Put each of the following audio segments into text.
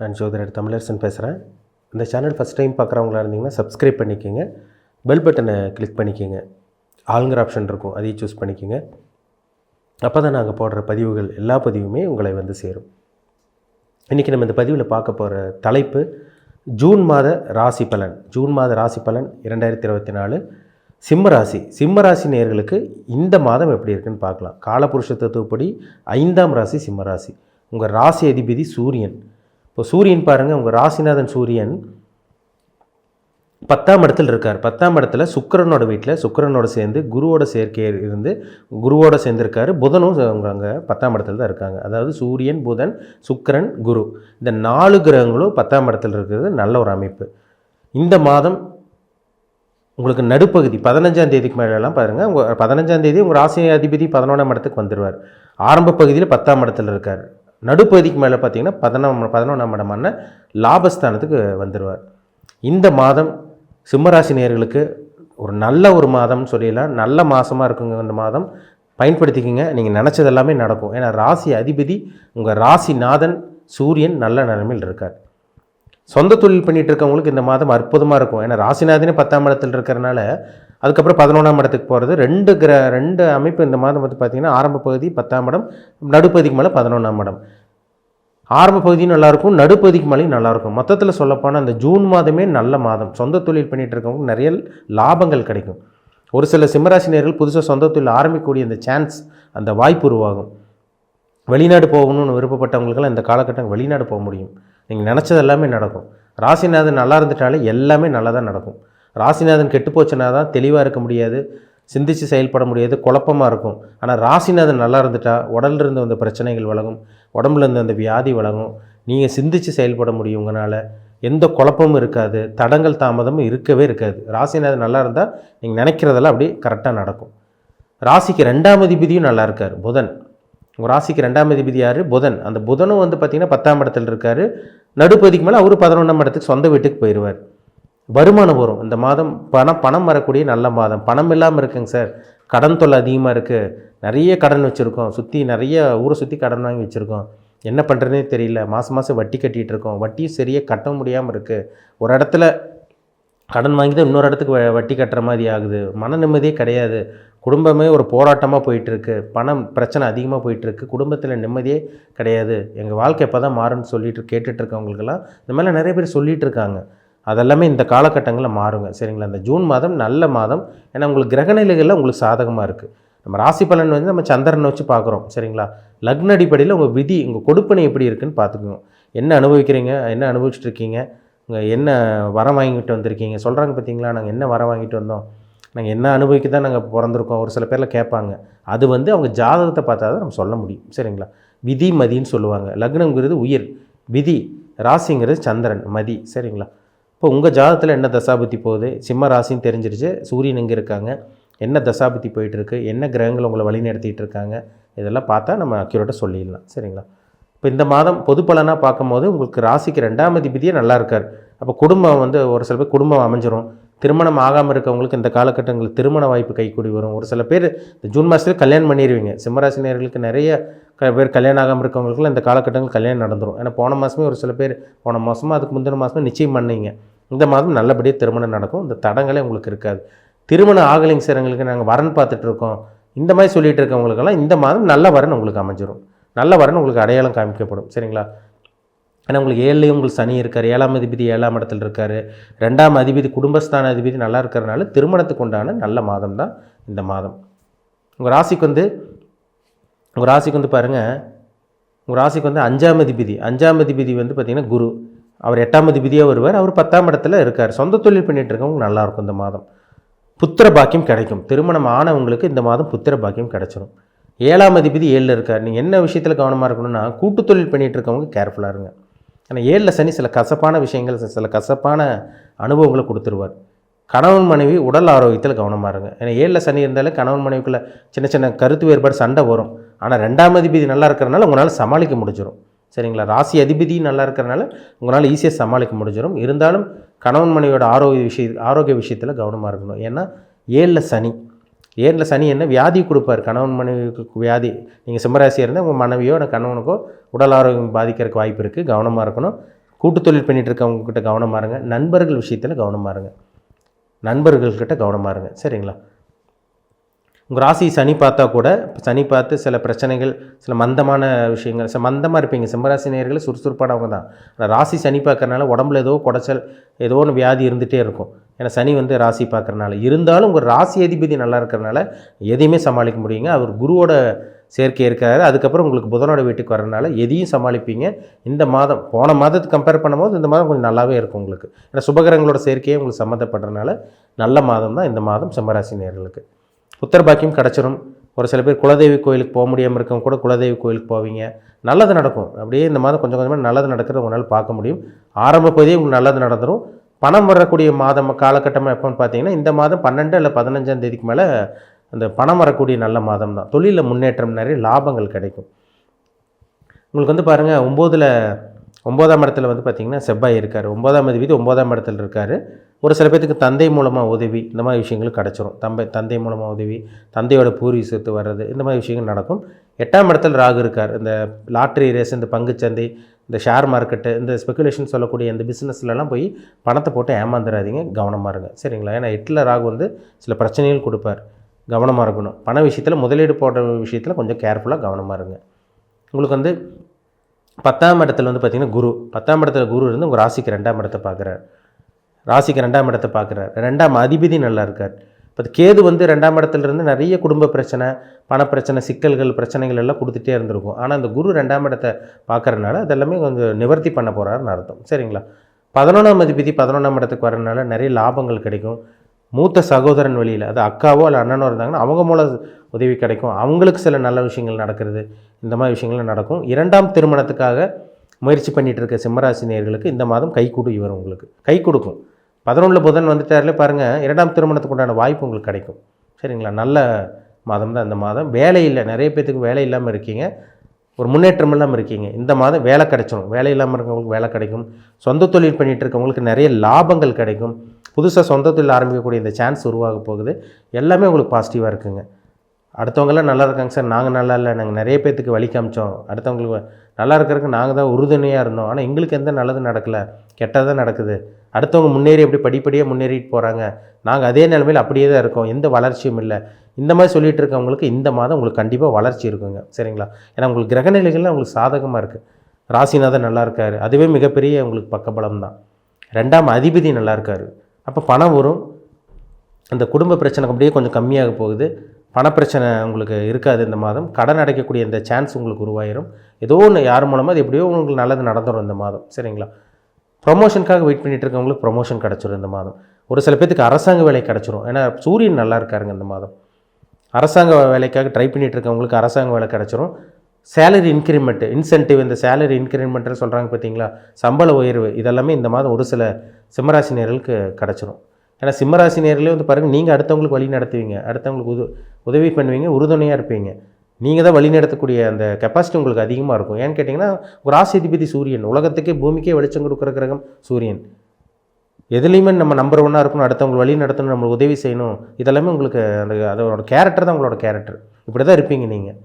நான் ஜோதிடர் தமிழரசன் பேசுகிறேன் இந்த சேனல் ஃபஸ்ட் டைம் பார்க்குறவங்களா இருந்தீங்கன்னா சப்ஸ்கிரைப் பண்ணிக்கோங்க. பெல் பட்டனை கிளிக் பண்ணிக்கோங்க. ஆளுங்கிற ஆப்ஷன் இருக்கும். அதையும் சூஸ் பண்ணிக்கோங்க. அப்போ தான் நாங்கள் போடுற பதிவுகள் எல்லா பதிவுமே உங்களை வந்து சேரும். இன்றைக்கி நம்ம இந்த பதிவில் பார்க்க போகிற தலைப்பு ஜூன் மாத ராசி பலன். ஜூன் மாத ராசி பலன் இரண்டாயிரத்தி இருபத்தி நாலு. சிம்ம ராசி. சிம்ம ராசி நேயர்களுக்கு இந்த மாதம் எப்படி இருக்குன்னு பார்க்கலாம். காலபுருஷ தத்துவப்படி ஐந்தாம் ராசி சிம்ம ராசி. உங்கள் ராசி அதிபதி சூரியன். இப்போ சூரியன் பாருங்கள் உங்கள் ராசிநாதன் சூரியன் பத்தாம் இடத்துல இருக்கார். பத்தாம் இடத்துல சுக்கரனோட வீட்டில் சுக்கிரனோட சேர்ந்து குருவோட சேர்க்கை இருந்து குருவோட சேர்ந்துருக்காரு. புதனும் அவங்க அங்கே பத்தாம் இடத்துல தான் இருக்காங்க. அதாவது சூரியன் புதன் சுக்கரன் குரு. இந்த நாலு கிரகங்களும் பத்தாம் இடத்துல இருக்கிறது நல்ல ஒரு அமைப்பு. இந்த மாதம் உங்களுக்கு நடுப்பகுதி பதினஞ்சாம் தேதிக்கு மேலெல்லாம் பாருங்கள் உங்கள் பதினஞ்சாம் தேதி உங்கள் ராசி அதிபதி பதினொன்றாம் இடத்துக்கு வந்துடுவார் ஆரம்ப பகுதியில் பத்தாம் இடத்துல இருக்கார். நடுப்பகுதிக்கு மேலே பார்த்தீங்கன்னா பதினொன்று பதினொன்றாம் இடமான லாபஸ்தானத்துக்கு வந்துடுவார் இந்த மாதம் சிம்மராசி நேர்களுக்கு ஒரு நல்ல ஒரு மாதம்னு சொல்லிடலாம். நல்ல மாதமாக இருக்குங்க இந்த மாதம். பயன்படுத்திக்கிங்க. நீங்கள் நினச்சது எல்லாமே நடக்கும். ஏன்னா ராசி அதிபதி உங்கள் ராசிநாதன் சூரியன் நல்ல நிலைமையில் இருக்கார். சொந்த தொழில் பண்ணிகிட்டு இருக்கவங்களுக்கு இந்த மாதம் அற்புதமாக இருக்கும். ஏன்னா ராசிநாதனே பத்தாம் இடத்தில் இருக்கிறனால அதுக்கப்புறம் பதினொன்றாம் இடத்துக்கு போகிறது ரெண்டு கிர ரெண்டு அமைப்பு இந்த மாதம் வந்து பார்த்திங்கன்னா ஆரம்ப பகுதி பத்தாம் இடம் நடுப்பகுதிக்கு மேலே பதினொன்றாம் இடம். ஆரம்ப பகுதியும் நல்லாயிருக்கும் நடுப்பகுதிக்கு மேலேயும் நல்லாயிருக்கும் மொத்தத்தில் சொல்லப்போனால் அந்த ஜூன் மாதமே நல்ல மாதம். சொந்த தொழில் பண்ணிகிட்டு இருக்கவங்க நிறைய லாபங்கள் கிடைக்கும். ஒரு சில சிம்மராசினியர்கள் புதுசாக சொந்த தொழில் ஆரம்பிக்கக்கூடிய அந்த சான்ஸ் அந்த வாய்ப்பு உருவாகும். வெளிநாடு போகணும்னு விருப்பப்பட்டவங்களுக்கெல்லாம் இந்த காலகட்டம் வெளிநாடு போக முடியும். நீங்கள் நினச்சது எல்லாமே நடக்கும். ராசிநாதன் நல்லா இருந்துட்டாலே எல்லாமே நல்லா தான் நடக்கும். ராசிநாதன் கெட்டுப்போச்சுன்னா தான் தெளிவாக இருக்க முடியாது சிந்தித்து செயல்பட முடியாது குழப்பமாக இருக்கும். ஆனால் ராசிநாதன் நல்லா இருந்துட்டால் உடல்ல இருந்து வந்த பிரச்சனைகள் விலகும் உடம்புல இருந்து அந்த வியாதி விலகும் நீங்கள் சிந்தித்து செயல்பட முடியும் உங்களால். எந்த குழப்பமும் இருக்காது தடங்கள் தாமதமும் இருக்கவே இருக்காது. ராசிநாதன் நல்லா இருந்தால் நீங்கள் நினைக்கிறதெல்லாம் அப்படியே கரெக்டாக நடக்கும். ராசிக்கு ரெண்டாம் அதிபதியும் நல்லா இருக்கார் புதன். உங்கள் ராசிக்கு ரெண்டாம் அதிபதி யார்? புதன். அந்த புதனும் வந்து பார்த்திங்கன்னா பத்தாம் இடத்துல இருக்கார். நடுப்பதிக்கு மேலே அவர் பதினொன்றாம் இடத்துக்கு சொந்த வீட்டுக்கு போயிடுவார் வருமானம் வரும். இந்த மாதம் பணம் பணம் வரக்கூடிய நல்ல மாதம். பணம் இல்லாமல் இருக்குங்க சார். கடன் தொல்லை அதிகமாக இருக்குது நிறைய கடன் வச்சுருக்கோம். சுற்றி நிறைய ஊரை சுற்றி கடன் வாங்கி வச்சுருக்கோம். என்ன பண்ணுறதுனே தெரியல. மாதம் மாதம் வட்டி கட்டிகிட்டு இருக்கோம். வட்டியும் சரியாக கட்ட முடியாமல் இருக்குது ஒரு இடத்துல கடன் வாங்கி தான் இன்னொரு இடத்துக்கு வ- வட்டி கட்டுற மாதிரி ஆகுது. மன நிம்மதியே கிடையாது. குடும்பமே ஒரு போராட்டமாக போயிட்டுருக்கு பணம் பிரச்சனை அதிகமாக போயிட்டுருக்கு குடும்பத்தில் நிம்மதியே கிடையாது. எங்கள் வாழ்க்கை எப்போ தான் மாறும்னு சொல்லிட்டு கேட்டுட்ருக்கவங்களுக்கெல்லாம் இந்த மாதிரிலாம் நிறைய பேர் சொல்லிகிட்டு இருக்காங்க. அதெல்லாமே இந்த காலகட்டங்களில் மாறுங்க. சரிங்களா? இந்த ஜூன் மாதம் நல்ல மாதம். ஏன்னா உங்களுக்கு கிரகநிலைகளில் உங்களுக்கு சாதகமாக இருக்குது நம்ம ராசி பலன் வந்து நம்ம சந்திரனை வச்சு பார்க்குறோம். சரிங்களா? லக்ன அடிப்படையில் உங்கள் விதி உங்கள் கொடுப்பனை எப்படி இருக்குன்னு பார்த்துக்கோங்க. என்ன அனுபவிக்கிறீங்க? என்ன அனுபவிச்சுட்டு இருக்கீங்க? உங்கள் என்ன வரம் வாங்கிட்டு வந்திருக்கீங்க? சொல்கிறாங்க பார்த்தீங்களா? நாங்கள் என்ன வரம் வாங்கிட்டு வந்தோம்? நாங்கள் என்ன அனுபவிக்க தான் நாங்கள் பிறந்திருக்கோம்? ஒரு சில பேரில் கேட்பாங்க. அது வந்து அவங்க ஜாதகத்தை பார்த்தா தான் நம்ம சொல்ல முடியும். சரிங்களா? விதி மதின்னு சொல்லுவாங்க. லக்னங்கிறது உயிர். விதி ராசிங்கிறது சந்திரன் மதி. சரிங்களா? இப்போ உங்கள் ஜாதத்தில் என்ன தசாபுத்தி போகுது? சிம்ம ராசின்னு தெரிஞ்சிருச்சு. சூரியன் எங்கே இருக்காங்க? என்ன தசாபுத்தி போயிட்டுருக்கு? என்ன கிரகங்கள் உங்களை வழி நடத்திட்டு இருக்காங்க? இதெல்லாம் பார்த்தா நம்ம அக்யூரேட்டாக சொல்லிடலாம். சரிங்களா? இப்போ இந்த மாதம் பொது பலனாக பார்க்கும்போது உங்களுக்கு ராசிக்கு ரெண்டாம் அதிபதியே நல்லா இருக்கார். அப்போ குடும்பம் வந்து ஒரு சில பேர் குடும்பம் அமைஞ்சிரும். திருமணம் ஆகாமல் இருக்கவங்களுக்கு இந்த காலகட்டங்களில் திருமண வாய்ப்பு கைக்கூடி வரும். ஒரு சில பேர் இந்த ஜூன் மாதத்தில் கல்யாணம் பண்ணிடுவீங்க சிம்மராசினியர்களுக்கு நிறைய பேர் கல்யாணம் ஆகாமல் இருக்கவங்களுக்குலாம் இந்த காலகட்டங்கள் கல்யாணம் நடந்துடும் ஏன்னா போன மாதமே ஒரு சில பேர் போன மாதமும் அதுக்கு முந்தின மாதமே நிச்சயம் பண்ணீங்க. இந்த மாதம் நல்லபடியாக திருமணம் நடக்கும். இந்த தடங்களே உங்களுக்கு இருக்காது. திருமணம் ஆகலைங்க சார் எங்களுக்கு நாங்கள் வரன் பார்த்துட்டு இருக்கோம். இந்த மாதிரி சொல்லிகிட்டு இருக்கவங்களுக்கெல்லாம் இந்த மாதம் நல்ல வரன் உங்களுக்கு அமைஞ்சிரும். நல்ல வரன் உங்களுக்கு அடையாளம் காமிக்கப்படும். சரிங்களா? ஏன்னா உங்களுக்கு ஏழுலேயும் உங்களுக்கு சனி இருக்கார் ஏழாம் அதிபதி ஏழாம் இடத்துல இருக்கார். ரெண்டாம் அதிபதி குடும்பஸ்தான அதிபதி நல்லா இருக்கிறனால திருமணத்துக்கு உண்டான நல்ல மாதம் தான் இந்த மாதம். உங்கள் ராசிக்கு வந்து உங்கள் ராசிக்கு வந்து பாருங்கள் உங்கள் ராசிக்கு வந்து அஞ்சாம் அதிபதி அஞ்சாம் அதிபதி வந்து பார்த்திங்கன்னா குரு. அவர் எட்டாம் அதிபதியாக வருவார் அவர் பத்தாம் இடத்துல இருக்கார். சொந்த தொழில் பண்ணிகிட்டு இருக்கவங்க நல்லா இருக்கும் இந்த மாதம். புத்திர பாக்கியம் கிடைக்கும். திருமணம் ஆனவங்களுக்கு இந்த மாதம் புத்திர பாக்கியம் கிடைச்சிடும் ஏழாம் அதிபதி ஏழில் இருக்கார். நீங்கள் என்ன விஷயத்தில் கவனமாக இருக்கணும்னா கூட்டு தொழில் பண்ணிகிட்டு இருக்கவங்க கேர்ஃபுல்லாக இருங்க. ஏன்னா ஏழில் சனி சில கசப்பான விஷயங்கள் சில கசப்பான அனுபவங்களை கொடுத்துருவார். கணவன் மனைவி உடல் ஆரோக்கியத்தில் கவனமாக இருங்க. ஏன்னா ஏழில் சனி இருந்தாலே கணவன் மனைவிக்குள்ளே சின்ன சின்ன கருத்து வேறுபாடு சண்டை வரும். ஆனால் ரெண்டாம் அதிபதி நல்லா இருக்கிறனால உங்களால் சமாளிக்க முடிஞ்சிடும் சரிங்களா? ராசி அதிபதி நல்லா இருக்கிறனால உங்களால் ஈஸியாக சமாளிக்க முடிஞ்சிடும் இருந்தாலும் கணவன் மனைவியோட ஆரோக்கிய விஷய ஆரோக்கிய விஷயத்தில் கவனமாக இருக்கணும். ஏன்னா ஏழில் சனி ஏனில் சனி என்ன? வியாதி கொடுப்பார். கணவன் மனைவிக்கு வியாதி. நீங்கள் சிம்மராசியாக இருந்தால் உங்கள் மனைவியோ இல்லை கணவனுக்கோ உடல் ஆரோக்கியம் பாதிக்கிறதுக்கு வாய்ப்பு இருக்குது கவனமாக இருக்கணும். கூட்டு தொழில் பண்ணிகிட்டு இருக்கவங்க கிட்ட கவனமாக இருங்க. நண்பர்கள் விஷயத்தில் கவனமாக இருங்க. நண்பர்கள்கிட்ட கவனமாக இருங்க. சரிங்களா? உங்கள் ராசி சனி பார்த்தா கூட சனி பார்த்து சில பிரச்சனைகள் சில மந்தமான விஷயங்கள் சில மந்தமாக இருப்பீங்க. சிம்மராசி நேயர்கள் சுறுசுறுப்பானவங்க தான் ஆனால் ராசி சனி பார்க்குறனால உடம்புல ஏதோ குடைச்சல் ஏதோ ஒன்று வியாதி இருந்துகிட்டே இருக்கும். ஏன்னா சனி வந்து ராசி பார்க்கறனால. இருந்தாலும் உங்கள் ராசி அதிபதி நல்லா இருக்கிறனால எதையுமே சமாளிக்க முடியுங்க அவர் குருவோட சேர்க்கை இருக்காரு. அதுக்கப்புறம் உங்களுக்கு புதனோட வீட்டுக்கு வரனால எதையும் சமாளிப்பீங்க. இந்த மாதம் போன மாதத்துக்கு கம்பேர் பண்ணும்போது இந்த மாதம் கொஞ்சம் நல்லாவே இருக்கும் உங்களுக்கு. ஏன்னா சுபகரங்களோட சேர்க்கையே உங்களுக்கு சம்மந்தப்படுறதுனால நல்ல மாதம் தான் இந்த மாதம் சிம்மராசி நேர்களுக்கு புத்தர் பாக்கியம் கிடச்சிரும். ஒரு சில பேர் குலதெய்வ கோயிலுக்கு போக முடியாமல் இருக்கவங்க கூட குலதெய்வ கோயிலுக்கு போவீங்க. நல்லது நடக்கும். அப்படியே இந்த மாதம் கொஞ்சம் கொஞ்சமாக நல்லது நடக்கிறது உங்களால் பார்க்க முடியும். ஆரம்ப பகுதியே உங்களுக்கு நல்லது நடந்துடும் பணம் வரக்கூடிய மாதம் காலகட்டமாக எப்போன்னு பார்த்தீங்கன்னா இந்த மாதம் பன்னெண்டு இல்லை பதினஞ்சாம் தேதிக்கு மேலே அந்த பணம் வரக்கூடிய நல்ல மாதம் தான். தொழிலில் முன்னேற்றம் நிறைய லாபங்கள் கிடைக்கும். உங்களுக்கு வந்து பாருங்கள் ஒம்போதில் ஒம்போதாம் இடத்துல வந்து பார்த்திங்கன்னா செவ்வாய் இருக்கார். ஒம்போதாம் அதிபதி ஒம்போதாம் இடத்துல இருக்கார். ஒரு சில பேர்த்துக்கு தந்தை மூலமாக உதவி இந்த மாதிரி விஷயங்கள் கிடச்சிரும். தம்பை தந்தை மூலமாக உதவி தந்தையோட பூர்வீகத்து வர்றது இந்த மாதிரி விஷயங்கள் நடக்கும். எட்டாம் இடத்துல ராகு இருக்கார். இந்த லாட்ரி ரேஸ் இந்த பங்குச்சந்தை இந்த ஷேர் மார்க்கெட்டு இந்த ஸ்பெகுலேஷன் சொல்லக்கூடிய இந்த பிஸ்னஸ்லலாம் போய் பணத்தை போட்டு ஏமாந்துடாதீங்க கவனமாக இருங்க. சரிங்களா? ஏன்னா எட்டில் ராகு வந்து சில பிரச்சனைகள் கொடுப்பார். கவனமாக இருக்கணும். பண விஷயத்தில் முதலீடு போடுற விஷயத்தில் கொஞ்சம் கேர்ஃபுல்லாக கவனமாக இருங்க. உங்களுக்கு வந்து பத்தாம் இடத்துல வந்து பார்த்திங்கன்னா குரு. பத்தாம் இடத்துல குரு இருந்து உங்கள் ராசிக்கு ரெண்டாம் இடத்தை பார்க்குறாரு ராசிக்கு ரெண்டாம் இடத்தை பார்க்குறாரு. ரெண்டாம் அதிபதி நல்லா இருக்கார். இப்போ கேது வந்து ரெண்டாம் இடத்துல இருந்து நிறைய குடும்ப பிரச்சனை பணப்பிரச்சனை சிக்கல்கள் பிரச்சனைகள் எல்லாம் கொடுத்துட்டே இருந்திருக்கும். ஆனால் அந்த குரு ரெண்டாம் இடத்தை பார்க்குறதுனால அதெல்லாமே கொஞ்சம் நிவர்த்தி பண்ண போகிறாருன்னு அர்த்தம். சரிங்களா? பதினொன்றாம் அதிபதி பதினொன்றாம் இடத்துக்கு வரனால நிறைய லாபங்கள் கிடைக்கும். மூத்த சகோதரன் வழியில் அது அக்காவோ இல்லை அண்ணனோ இருந்தாங்கன்னா அவங்க மூலம் உதவி கிடைக்கும். அவங்களுக்கு சில நல்ல விஷயங்கள் நடக்கிறது இந்த மாதிரி விஷயங்கள் நடக்கும். இரண்டாம் திருமணத்துக்காக முயற்சி பண்ணிகிட்டு இருக்க சிம்மராசினியர்களுக்கு இந்த மாதம் கை கொடு இவர் உங்களுக்கு. கை கொடுக்கும். பதினொன்றில் புதன் வந்துட்டார்லே பாருங்கள் இரண்டாம் திருமணத்துக்கு உண்டான வாய்ப்பு உங்களுக்கு கிடைக்கும். சரிங்களா? நல்ல மாதம் தான் இந்த மாதம். வேலை இல்லை. நிறைய பேத்துக்கு வேலை இல்லாமல் இருக்கீங்க. ஒரு முன்னேற்றம் இல்லாமல் இருக்கீங்க. இந்த மாதம் வேலை கிடைச்சிடும் வேலை இல்லாமல் இருக்கவங்களுக்கு வேலை கிடைக்கும். சொந்த தொழில் பண்ணிகிட்டு இருக்கவங்களுக்கு நிறைய லாபங்கள் கிடைக்கும். புதுசாக சொந்த தொழில் ஆரம்பிக்கக்கூடிய இந்த சான்ஸ் உருவாக போகுது. எல்லாமே உங்களுக்கு பாசிட்டிவாக இருக்குங்க. அடுத்தவங்களாம் நல்லா இருக்காங்க சார். நாங்கள் நல்லா இல்லை. நாங்கள் நிறைய பேர்த்துக்கு வழி காமிச்சோம். அடுத்தவங்களுக்கு நல்லா இருக்கிறதுக்கு நாங்கள் தான் உறுதுணையாக இருந்தோம். ஆனால் எங்களுக்கு எந்த நல்லதும் நடக்கலை. கெட்டதாக நடக்குது. அடுத்தவங்க முன்னேறி எப்படி படிப்படியாக முன்னேறிட்டு போகிறாங்க நாங்கள் அதே நிலமையில் அப்படியே தான் இருக்கோம். எந்த வளர்ச்சியும் இல்லை. இந்த மாதிரி சொல்லிகிட்டு இருக்கவங்களுக்கு இந்த மாதம் உங்களுக்கு கண்டிப்பாக வளர்ச்சி இருக்குங்க. சரிங்களா? ஏன்னா உங்களுக்கு கிரகநிலைகள்லாம் உங்களுக்கு சாதகமாக இருக்குது ராசிநாதன் நல்லா இருக்கார். அதுவே மிகப்பெரிய உங்களுக்கு பக்கபலம் தான். ரெண்டாம் அதிபதி நல்லா இருக்கார். அப்போ பணம் வரும். அந்த குடும்ப பிரச்சனை அப்படியே கொஞ்சம் கம்மியாக போகுது. பணப்பிரச்சனை உங்களுக்கு இருக்காது இந்த மாதம். கடன் அடைக்கக்கூடிய இந்த சான்ஸ் உங்களுக்கு உருவாயிரும். ஏதோ ஒன்று யார் மூலமாக அது எப்படியோ உங்களுக்கு நல்லது நடந்துடும் இந்த மாதம். சரிங்களா? ப்ரொமோஷனுக்காக வெயிட் பண்ணிகிட்டு இருக்கவங்களுக்கு ப்ரொமோஷன் கிடச்சிரும் இந்த மாதம். ஒரு சில பேத்துக்கு அரசாங்க வேலை கிடச்சிரும். ஏன்னா சூரியன் நல்லா இருக்காருங்க இந்த மாதம். அரசாங்க வேலைக்காக ட்ரை பண்ணிகிட்டு இருக்கவங்களுக்கு அரசாங்க வேலை கிடச்சிரும். சேலரி இன்க்ரிமெண்ட்டு இன்சென்டிவ் இந்த சேலரி இன்க்ரிமெண்ட்டுன்னு சொல்கிறாங்க பார்த்தீங்களா சம்பள உயர்வு இதெல்லாமே இந்த மாதம் ஒரு சில சிம்மராசினியர்களுக்கு கிடச்சிரும். ஏன்னா சிம்மராசினியர்களே வந்து பாருங்கள் நீங்கள் அடுத்தவங்களுக்கு வழி நடத்துவீங்க. அடுத்தவங்களுக்கு உது உதவி பண்ணுவீங்க உறுதுணையாக இருப்பீங்க. நீங்கள் தான் வழி நடத்தக்கூடிய அந்த கெப்பாசிட்டி உங்களுக்கு அதிகமாக இருக்கும். ஏன்னு கேட்டிங்கன்னா ஒரு ராசிதிபதி சூரியன். உலகத்துக்கே பூமிக்கே வெளிச்சம் கொடுக்குற கிரகம் சூரியன். எதுலேயுமே நம்ம நம்பர் ஒன்னாக இருக்கணும் அடுத்தவங்க வழி நடத்தணும் நம்மளுக்கு உதவி செய்யணும். இதெல்லாமே உங்களுக்கு அந்த அதோட கேரக்டர் தான் உங்களோட கேரக்டர் இப்படி தான் இருப்பீங்க நீங்கள்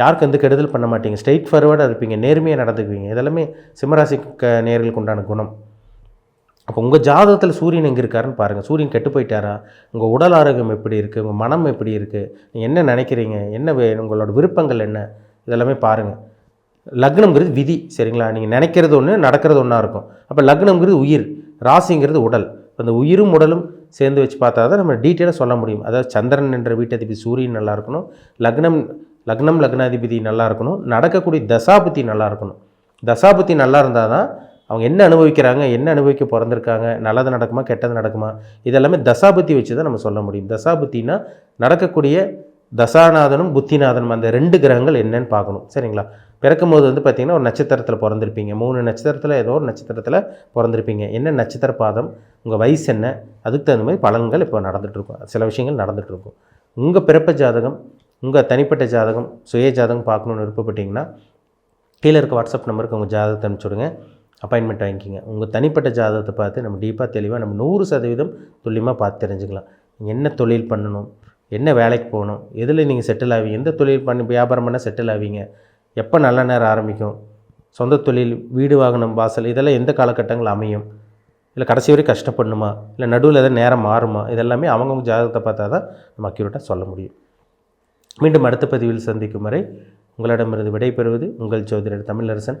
யாருக்கு எந்த கெடுதல் பண்ண மாட்டீங்க. ஸ்ட்ரெயிட் ஃபார்வர்டாக இருப்பீங்க. நேர்மையாக நடந்துக்குவீங்க. இதெல்லாமே சிம்மராசி க நேர்களுக்கு உண்டான குணம். அப்போ உங்கள் ஜாதகத்தில் சூரியன் எங்கே இருக்காருன்னு பாருங்கள் சூரியன் கெட்டு போயிட்டாரா? உங்கள் உடல் ஆரோக்கியம் எப்படி இருக்குது உங்கள் மனம் எப்படி இருக்குது நீங்கள் என்ன நினைக்கிறீங்க? என்ன வே உங்களோட விருப்பங்கள் என்ன? இதெல்லாமே பாருங்கள் லக்னம்ங்கிறது விதி சரிங்களா? நீங்கள் நினைக்கிறது ஒன்று நடக்கிறது ஒன்றா இருக்கும். அப்போ லக்னம்ங்கிறது உயிர் ராசிங்கிறது உடல். அந்த உயிரும் உடலும் சேர்ந்து வச்சு பார்த்தா தான் நம்ம டீட்டெயிலாக சொல்ல முடியும். அதாவது சந்திரன் என்ற வீட்டதிபதி சூரியன் நல்லா இருக்கணும். லக்னம் லக்னம் லக்னாதிபதி நல்லா இருக்கணும். நடக்கக்கூடிய தசாபுத்தி நல்லா இருக்கணும். தசாபுத்தி நல்லா இருந்தால் தான் அவங்க என்ன அனுபவிக்கிறாங்க என்ன அனுபவிக்க பிறந்திருக்காங்க நல்லது நடக்குமா கெட்டது நடக்குமா இதெல்லாமே தசாபுத்தி வச்சு தான் நம்ம சொல்ல முடியும். தசாபுத்தினா நடக்கக்கூடிய தசாநாதனும் புத்திநாதனும் அந்த ரெண்டு கிரகங்கள் என்னன்னு பார்க்கணும். சரிங்களா? பிறக்கும் போது வந்து பார்த்திங்கன்னா ஒரு நட்சத்திரத்தில் பிறந்திருப்பீங்க. மூணு நட்சத்திரத்தில் ஏதோ ஒரு நட்சத்திரத்தில் பிறந்திருப்பீங்க. என்ன நட்சத்திர பாதம் உங்கள் வயசு என்ன அதுக்கு தகுந்த மாதிரி பலன்கள் இப்போ நடந்துகிட்ருக்கும். சில விஷயங்கள் நடந்துகிட்ருக்கும். உங்கள் பிறப்பு ஜாதகம் உங்கள் தனிப்பட்ட ஜாதகம் சுய ஜாதகம் பார்க்கணுன்னு விருப்பப்பட்டீங்கன்னா கீழே இருக்க வாட்ஸ்அப் நம்பருக்கு உங்கள் ஜாதகத்தை அனுப்பிச்சுடுங்க அப்பாயின்மெண்ட் வாங்கிக்கிங்க. உங்கள் தனிப்பட்ட ஜாதகத்தை பார்த்து நம்ம டீப்பாக தெளிவாக நம்ம நூறு சதவீதம் துல்லியமாக பார்த்து தெரிஞ்சுக்கலாம். நீங்கள் என்ன தொழில் பண்ணணும்? என்ன வேலைக்கு போகணும்? எதில் நீங்கள் செட்டில் ஆவீங்க? எந்த தொழில் பண்ணி வியாபாரம் பண்ணால் செட்டில் ஆவீங்க? எப்போ நல்ல நேரம் ஆரம்பிக்கும்? சொந்த தொழில் வீடு வாகனம் வாசல் இதெல்லாம் எந்த காலகட்டங்கள் அமையும்? இல்லை கடைசி வரை கஷ்டப்படணுமா? இல்லை நடுவில் எதாவது நேரம் மாறுமா? இதெல்லாமே அவங்கவுங்க ஜாதகத்தை பார்த்தா தான் நம்ம அக்யூரேட்டாக சொல்ல முடியும். மீண்டும் அடுத்த பதிவில் சந்திக்கும் வரை உங்களிடமிருந்து விடைபெறுவது உங்கள் ஜோதிடர் தமிழரசன்.